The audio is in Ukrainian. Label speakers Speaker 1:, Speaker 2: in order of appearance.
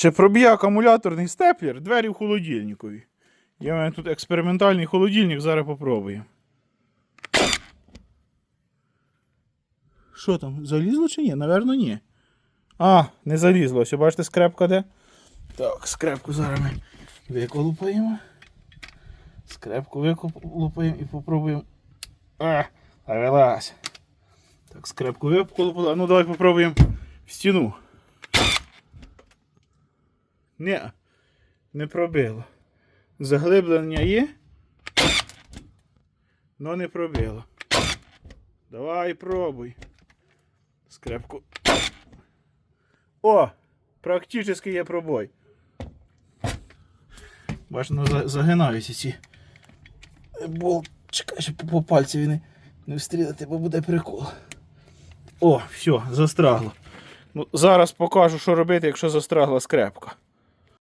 Speaker 1: Чи проб'є акумуляторний степлер двері в холодильникові? В мене тут експериментальний холодильник, зараз попробуємо. Що там, залізло чи ні? Наверно, ні. А, не залізло. Ось, бачите, скрепка де? Так, скрепку зараз ми виколупаємо. Скрепку виколупаємо і попробуємо. А, вилазь. Так, скрепку виколупали. Ну давай попробуємо в стіну. Ні, не пробило. Заглиблення є, но не пробило. Давай пробуй. Скрепку. О! Практически є пробой. Бачно, за- загинаються ці болтчика, щоб по пальці не, не встрілити, бо буде прикол. О, все, застрагло. Ну, зараз покажу, що робити, якщо застрагла скрепка.